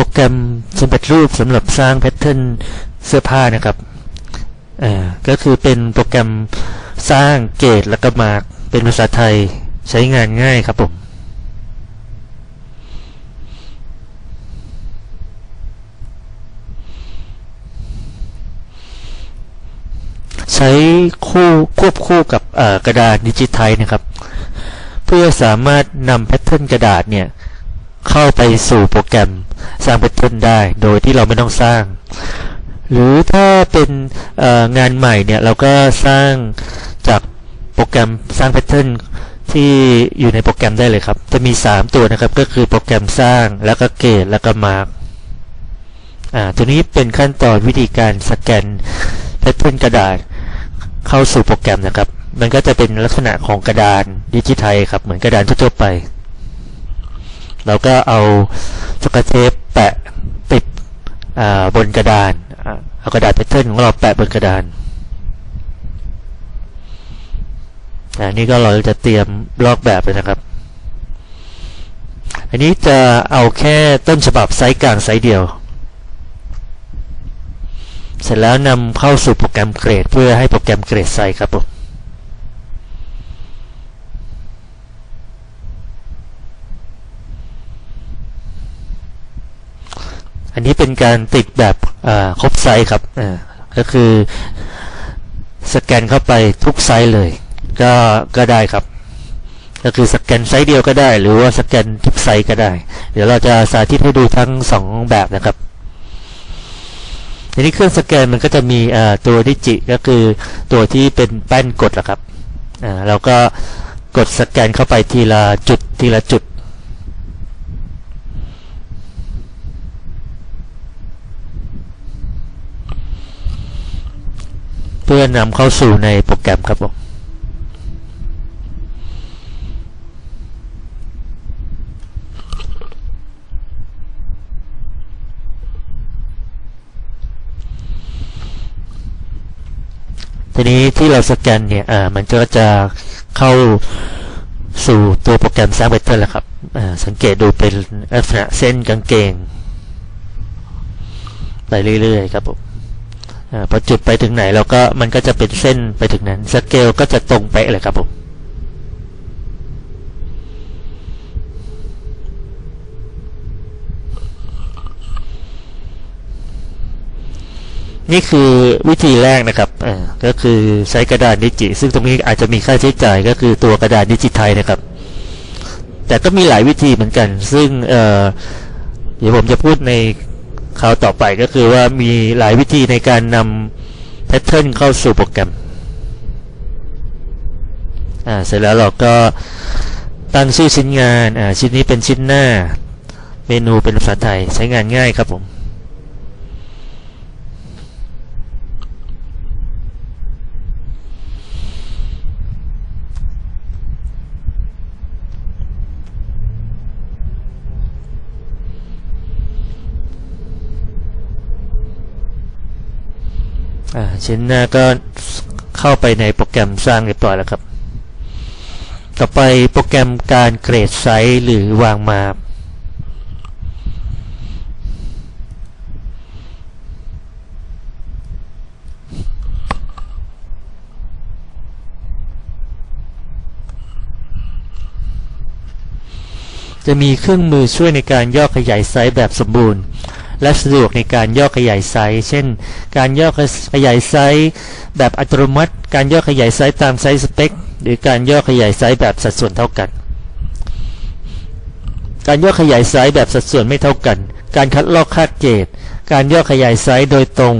โปรแกรมสำเร็จรูปสำหรับสร้างแพทเทิร์นเสื้อผ้านะครับก็คือเป็นโปรแกรมสร้างเกรดแล้วก็มาร์กเป็นภาษาไทยใช้งานง่ายครับผมใช้คู่ควบคู่กับกระดาษดิจิทัลนะครับ เพื่อสามารถนำแพทเทิร์นกระดาษเนี่ย เข้าไปสู่โปรแกรม สร้างแพทเทิร์นได้ โดยที่เราไม่ต้องสร้าง หรือถ้าเป็นงานใหม่เนี่ยเราก็สร้างจากโปรแกรมสร้างแพทเทิร์นที่อยู่ในโปรแกรมได้เลยครับ จะมี 3 ตัวนะครับ ก็คือโปรแกรมสร้างแล้วก็เกตแล้วก็มาร์กอ่าตัวนี้เป็นขั้นตอนวิธีการสแกนแพทเทิร์นกระดาษเข้าสู่โปรแกรมนะครับ มันก็จะเป็นลักษณะของกระดานดิจิทัลครับ เหมือนกระดานทั่วไป เราก็เอาสกเทปแปะติดบนกระดานเอากระดาษแพทเทิร์นของเราแปะบนกระดานอันนี้ก็เราจะเตรียมลอกแบบเลยนะครับ อันนี้จะเอาแค่ต้นฉบับไซส์กลางไซส์เดียว เสร็จแล้วนำเข้าสู่โปรแกรมเกรด เพื่อให้โปรแกรมเกรดไซส์ครับผม อันนี้เป็นการติดแบบครบไซส์ครับก็คือสแกนเข้าไปทุกไซส์เลย ก็ก็ได้ครับ ก็คือสแกนไซส์เดียวก็ได้ หรือว่าสแกนทุกไซส์ก็ได้ เดี๋ยวเราจะสาธิตให้ดูทั้ง 2 แบบนะครับทีนี้เครื่องสแกนมันก็จะมีตัวดิจิก็คือตัวที่เป็นแป้นกดละครับเราก็กดสแกนเข้าไปทีละจุดทีละจุด เพื่อนำเข้าสู่ในโปรแกรมครับผมทีนี้ที่เราสแกนเนี่ย อ่า มันก็จะเข้าสู่ตัวโปรแกรมสร้างเวทเทอร์แล้วครับ อ่า สังเกตดูเป็นลักษณะเส้นกางเกง ไปเรื่อยๆ ครับผม พอจุดไปถึงไหนเราก็มันก็จะเป็นเส้นไปถึงนั้นสเกลก็จะตรงไปเลยครับผมนี่คือวิธีแรกนะครับก็คือใช้กระดาษดิจิ ซึ่งตรงนี้อาจจะมีค่าใช้จ่ายก็คือตัวกระดาษดิจิไทัลนะครับ แต่ก็มีหลายวิธีเหมือนกัน ซึ่งเเดี๋ยวผมจะพูดใน คราวต่อไปก็คือว่ามีหลายวิธีในการนำแพทเทิร์นเข้าสู่โปรแกรม อ่า เสร็จแล้วเราก็ตั้งชื่อชิ้นงาน อ่า ชิ้นนี้เป็นชิ้นหน้า เมนูเป็นภาษาไทย ใช้งานง่ายครับผม ชิ้นหน้าก็เข้าไปในโปรแกรมสร้างเรียบร้อยแล้วครับ ต่อไปโปรแกรมการเกรดไซส์หรือวางมาจะมีเครื่องมือช่วยในการย่อขยายไซส์แบบสมบูรณ์ และสะดวกในการย่อขยายไซส์เช่น การย่อขยายไซส์แบบอัตโนมัติ การย่อขยายไซส์ตามไซส์สเปค หรือการย่อขยายไซส์แบบสัดส่วนเท่ากัน การย่อขยายไซส์แบบสัดส่วนไม่เท่ากัน การคัดลอกคาดเกตการย่อขยายไซส์โดยตรง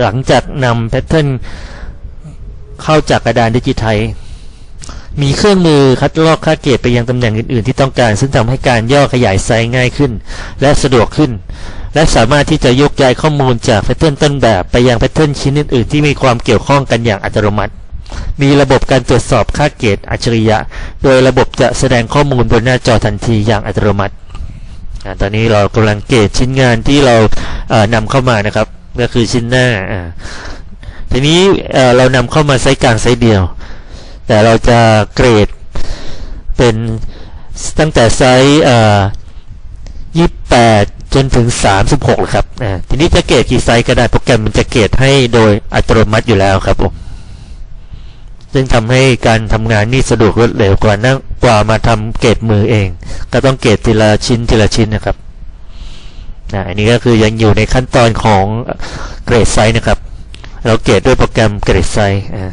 หลังจากนำแพทเทิร์นเข้าจากกระดานดิจิทัลมีเครื่องมือคัดลอกคาดเกตไปยังตำแหน่งอื่น ๆ ที่ต้องการ ซึ่งทำให้การย่อขยายไซส์ง่ายขึ้น และสะดวกขึ้น และสามารถที่จะยกย้ายข้อมูลจากแพทเทิร์นต้นแบบไปยังแพทเทิร์นชิ้นอื่นๆ ที่มีความเกี่ยวข้องกันอย่างอัตโนมัติ มีระบบการตรวจสอบค่าเกตอัจฉริยะ โดยระบบจะแสดงข้อมูลบนหน้าจอทันทีอย่างอัตโนมัติ ตอนนี้เรากำลังเกตชิ้นงานที่เรานำเข้ามานะครับ ก็คือชิ้นหน้า ทีนี้เรานำเข้ามาไซส์กลางไซส์เดียว แต่เราจะเกรดเป็นตั้งแต่ไซส์ยี่สิบแปด จนถึง 36เลยครับอ่าทีนี้จะเกรดกี่ไซส์ก็ได้โปรแกรมมันจะเกรดให้โดยอัตโนมัติอยู่แล้วครับผมซึ่งทำให้การทำงานนี่สะดวกรวดเร็วกว่านั่งกว่ามาทำเกรดมือเอง ก็ต้องเกรดทีละชิ้นทีละชิ้นนะครับอันนี้ก็คือยังอยู่ในขั้นตอนของเกรดไซส์นะครับ เราเกรดด้วยโปรแกรมเกรดไซส์อ่า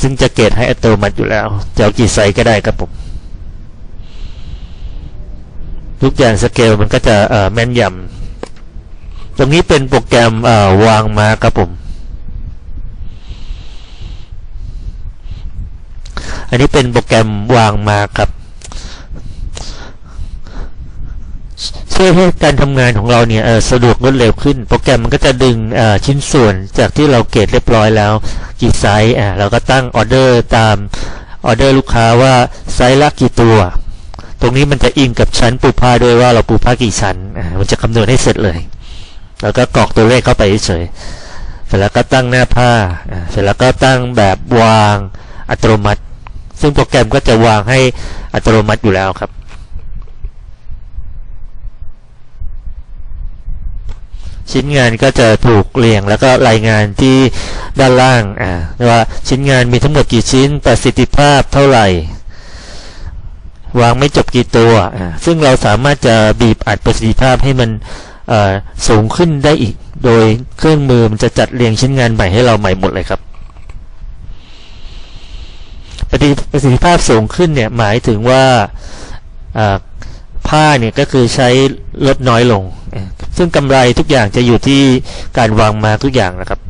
ซึ่งจะเกรดให้อัตโนมัติอยู่แล้วจะเอากี่ไซส์ก็ได้ครับผม ทุกอย่างสเกลมันก็จะแม่นยำตรงนี้เป็นโปรแกรมวางมาครับผม อันนี้เป็นโปรแกรมวางมาครับช่วยให้การทำงานของเราเนี่ยสะดวกรวดเร็วขึ้น โปรแกรมมันก็จะดึงชิ้นส่วนจากที่เราเกรดเรียบร้อยแล้วกี่ไซส์เราก็ตั้งออเดอร์ตามออเดอร์ลูกค้าว่าไซส์ละกี่ตัว ตรงนี้มันจะอิงกับชั้นปูผ้าด้วยว่าเราปูผ้ากี่ชั้น มันจะคำนวณให้เสร็จเลย แล้วก็กรอกตัวเลขเข้าไปเฉยเสร็จแล้วก็ตั้งหน้าผ้า เสร็จแล้วก็ตั้งแบบวางอัตโนมัติ ซึ่งโปรแกรมก็จะวางให้อัตโนมัติอยู่แล้วครับ ชิ้นงานก็จะถูกเรียงแล้วก็รายงานที่ด้านล่างว่าชิ้นงานมีทั้งหมดกี่ชิ้นประสิทธิภาพเท่าไหร่ วางไม่จบกี่ตัวซึ่งเราสามารถจะบีบอัดประสิทธิภาพให้มันสูงขึ้นได้อีก โดยเครื่องมือมันจะจัดเรียงชิ้นงานใหม่ให้เราใหม่หมดเลยครับ ประสิทธิภาพสูงขึ้นเนี่ยหมายถึงว่าผ้าเนี่ยก็คือใช้ลดน้อยลง ซึ่งกำไรทุกอย่างจะอยู่ที่การวางมาทุกอย่างนะครับ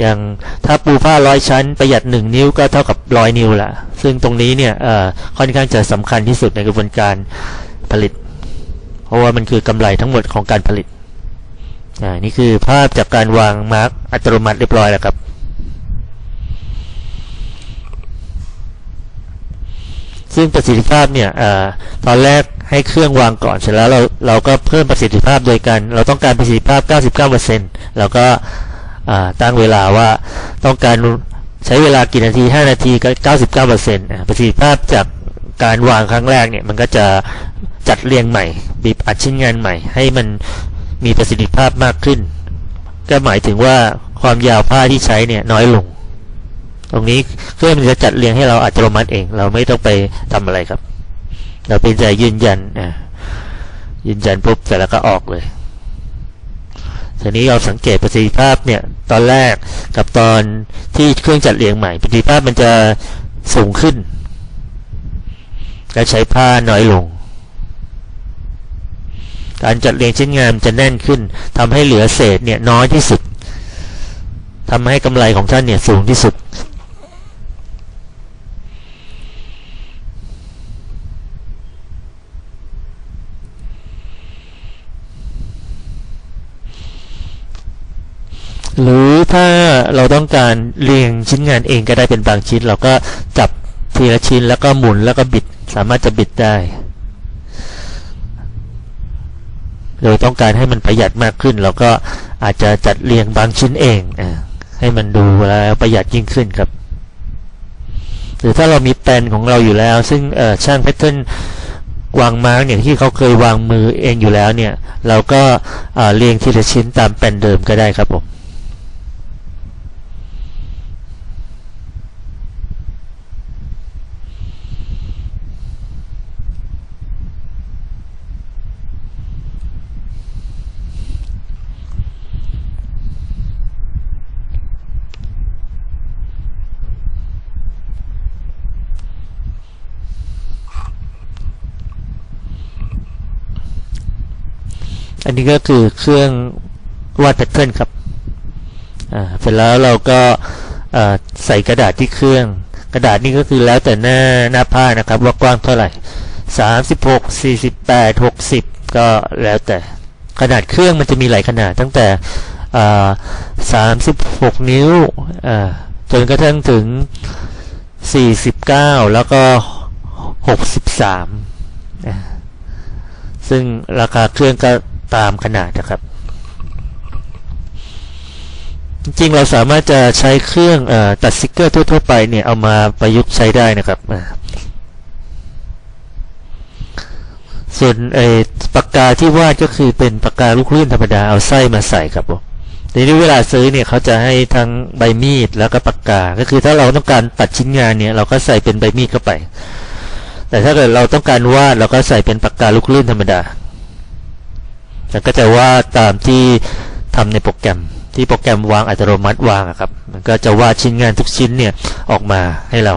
อย่างถ้าปูผ้าร้อยชั้นประหยัดหนึ่งนิ้วก็เท่ากับร้อยนิ้วละซึ่งตรงนี้เนี่ยเออค่อนข้างจะสำคัญที่สุดในกระบวนการผลิต เพราะว่ามันคือกำไรทั้งหมดของการผลิตอ่านี่คือภาพจากการวางมาร์กอัตโนมัติเรียบร้อยแล้วครับซึ่งประสิทธิภาพเนี่ยอตอนแรกให้เครื่องวางก่อนเสร็จแล้วเราเราก็เพิ่มประสิทธิภาพโดยการเราต้องการประสิทธิภาพ 99%เราก็อ่า ตั้งเวลาว่าต้องการใช้เวลากี่นาที 5 นาทีก็ 99%อ่าประสิทธิภาพจากการวางครั้งแรกเนี่ย มันก็จะจัดเรียงใหม่ บีบอัดชิ้นงานใหม่ ให้มันมีประสิทธิภาพมากขึ้น ก็หมายถึงว่าความยาวผ้าที่ใช้เนี่ยน้อยลง ตรงนี้เครื่องมันจะจัดเรียงให้เราอัตโนมัติเอง เราไม่ต้องไปทำอะไรครับ เราเป็นใจยืนยันอ่ายืนยันปุ๊บเสร็จแล้วก็ออกเลย ทีนี้เราสังเกตประสิทธิภาพเนี่ยตอนแรกกับตอนที่เครื่องจัดเรียงใหม่ประสิทธิภาพมันจะสูงขึ้น และใช้ผ้าน้อยลง การจัดเรียงชิ้นงานจะแน่นขึ้นทำให้เหลือเศษเนี่ยน้อยที่สุดทำให้กำไรของท่านเนี่ยสูงที่สุด หรือถ้าเราต้องการเรียงชิ้นงานเองก็ได้เป็นบางชิ้น เราก็จับทีละชิ้นแล้วก็หมุนแล้วก็บิด สามารถจะบิดได้ โดยต้องการให้มันประหยัดมากขึ้น เราก็อาจจะจัดเรียงบางชิ้นเองอให้มันดูแล้วประหยัดยิ่งขึ้นครับ หรือถ้าเรามีแปลนของเราอยู่แล้ว ซึ่งช่างแพทเทิร์นวางมาร์กเนี่ยที่เขาเคยวางมือเองอยู่แล้วเนี่ย เราก็เอ่อเรียงทีละชิ้นตามแปลนเดิมก็ได้ครับผม อันนี้ก็คือเครื่องวาดแพทเทิร์นครับอ่าเสร็จแล้วเราก็ใส่กระดาษที่เครื่อง กระดาษนี่ก็คือแล้วแต่หน้าหน้าผ้านะครับ ว่ากว้างเท่าไหร่สามสิบหกสี่สิบแปดหกสิบก็แล้วแต่ขนาดเครื่องมันจะมีหลายขนาดตั้งแต่สามสิบหกนิ้วจนกระทั่งถึงสี่สิบเก้าแล้วก็หกสิบสามซึ่งราคาเครื่องก็ ตามขนาดนะครับ จริงๆ เราสามารถจะใช้เครื่องอตัดสติกเกอร์ทั่วๆไปเนี่ยเอามาประยุกต์ใช้ได้นะครับส่วนไอ้ปากกาที่วาดก็คือเป็นปากกาลูกลื่นธรรมดาเอาไส้มาใส่ครับผมทีนี้เวลาซื้อเนี่ยเขาจะให้ทั้งใบมีดแล้วก็ปากกา ก็คือถ้าเราต้องการตัดชิ้นงานเนี่ยเราก็ใส่เป็นใบมีดเข้าไป แต่ถ้าเกิดเราต้องการวาดเราก็ใส่เป็นปากกาลูกลื่นธรรมดา แต่ก็จะว่าตามที่ทำในโปรแกรมที่โปรแกรมวางอัตโนมัติวางครับ มันก็จะวาดชิ้นงานทุกชิ้นเนี่ยออกมาให้เรา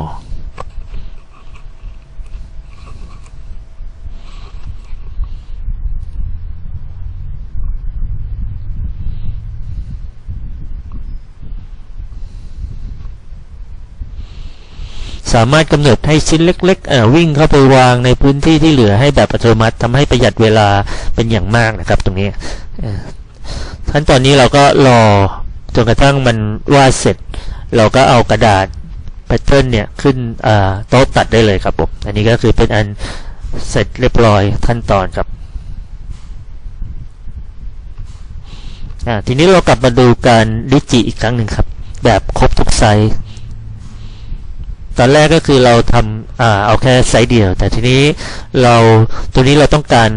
สามารถกำหนดให้ชิ้นเล็กๆวิ่งเข้าไปวางในพื้นที่ที่เหลือให้แบบอัตโนมัติทำให้ประหยัดเวลาเป็นอย่างมากนะครับ ตรงนี้ขั้นตอนนี้เราก็รอจนกระทั่งมันวาดเสร็จ เราก็เอากระดาษแพทเทิร์นเนี่ยขึ้นโต๊ะตัดได้เลยครับผมอันนี้ก็คือเป็นอันเสร็จเรียบร้อยขั้นตอนครับทีนี้เรากลับมาดูการดิจิอีกครั้งหนึ่งครับ แบบครบทุกไซส์ ตอนแรกก็คือเราทำอเอาแค่ไซส์เดียว แต่ทีนี้เราตัวนี้เราต้องการ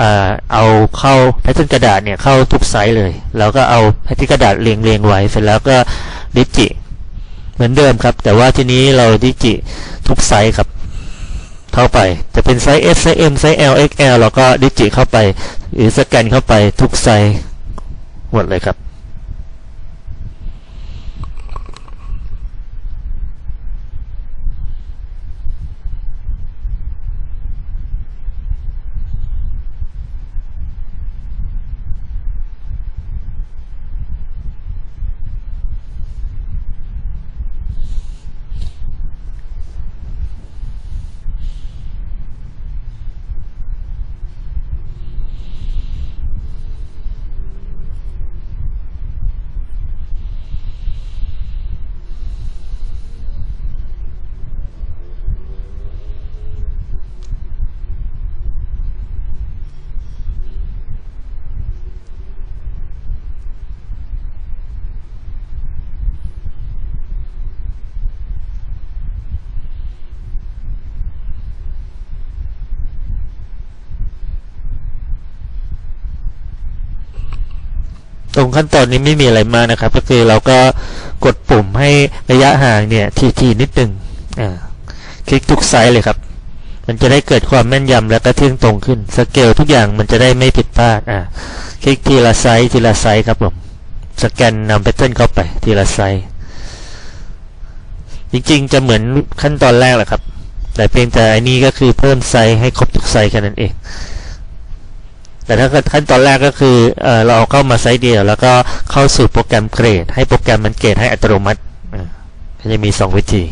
อเอาเข้าแพทเทิร์นกระดาษเนี่ยเข้าทุกไซส์เลยเราก็เอาแพทเทิร์นกระดาษเรียงเรียงไว้เสร็จแล้วก็ดิจิเหมือนเดิมครับ แต่ว่าทีนี้เราดิจิทุกไซส์ครับเข้าไปจะเป็นไซส์ S ไซส์ M ไซส์ L XL เราก็ดิจิเข้าไป หรือสแกนเข้าไปทุกไซส์หมดเลยครับ รงขั้นตอนนี้ไม่มีอะไรมากนะครับ ก็คือเราก็กดปุ่มให้ระยะห่างเนี่ยทีๆนิดหนึ่งอ่าคลิกทุกไซส์เลยครับ มันจะได้เกิดความแม่นยำและกระเทืองตรงขึ้น สเกลทุกอย่างมันจะได้ไม่ผิดพลาดอ่าคลิกทีละไซส์ทีละไซส์ครับผมสแกนนำแพทเทิร์นเข้าไปทีละไซส์จริงๆ จะเหมือนขั้นตอนแรกแหละครับ แต่เพียงแต่อันนี้ก็คือเพิ่มไซส์ให้ครบทุกไซส์แค่นั้นเอง แต่ถ้าขั้นตอนแรกก็คือเออเราเอาเข้ามาไซต์เดียว แล้วก็เข้าสู่โปรแกรมเกรด ให้โปรแกรมมันเกรดให้อัตโนมัติอ่าก็จะมี 2 วิธี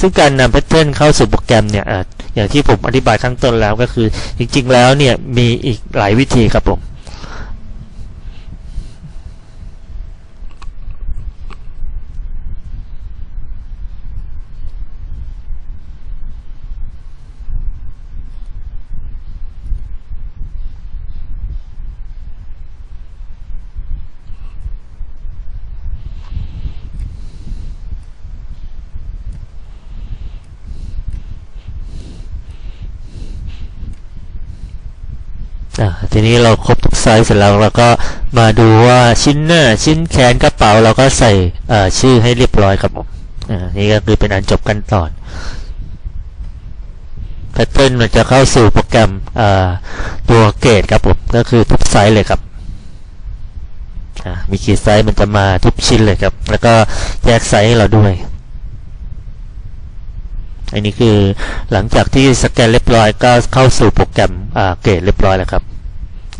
ซึ่งการนำแพทเทิร์นเข้าสู่โปรแกรมเนี่ยออย่างที่ผมอธิบายข้างต้นแล้วก็คือ จริง ๆ แล้วเนี่ยมีอีกหลายวิธีครับผม ทีนี้เราครบทุกไซส์เสร็จแล้วเราก็มาดูว่าชิ้นหน้าชิ้นแขนกระเป๋าเราก็ใส่ชื่อให้เรียบร้อยครับผมนี่ก็คือเป็นอันจบกันตอนแพทเทิร์นมันจะเข้าสู่โปรแกรมตัวเกรดครับผมก็คือทุกไซส์เลยครับมีกี่ไซส์มันจะมาทุกชิ้นเลยครับ แล้วก็แยกไซส์ให้เราด้วย อันนี้คือหลังจากที่สแกนเรียบร้อยก็เข้าสู่โปรแกรมเกรดเรียบร้อยแล้วครับ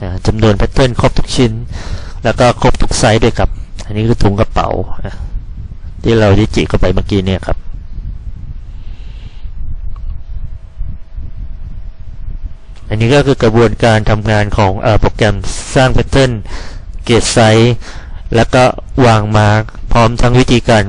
อ่าจำนวนแพทเทิร์นครบทุกชิ้น แล้วก็ครบทุกไซส์ด้วยครับ อันนี้คือถุงกระเป๋า ที่เราดิจิเข้าไปเมื่อกี้เนี่ยครับอันนี้ก็คือกระบวนการทำงานของอโปรแกรมสร้างแพทเทิร์นเกรดไซส์แล้วก็วางมาร์กพร้อมทั้งวิธีการ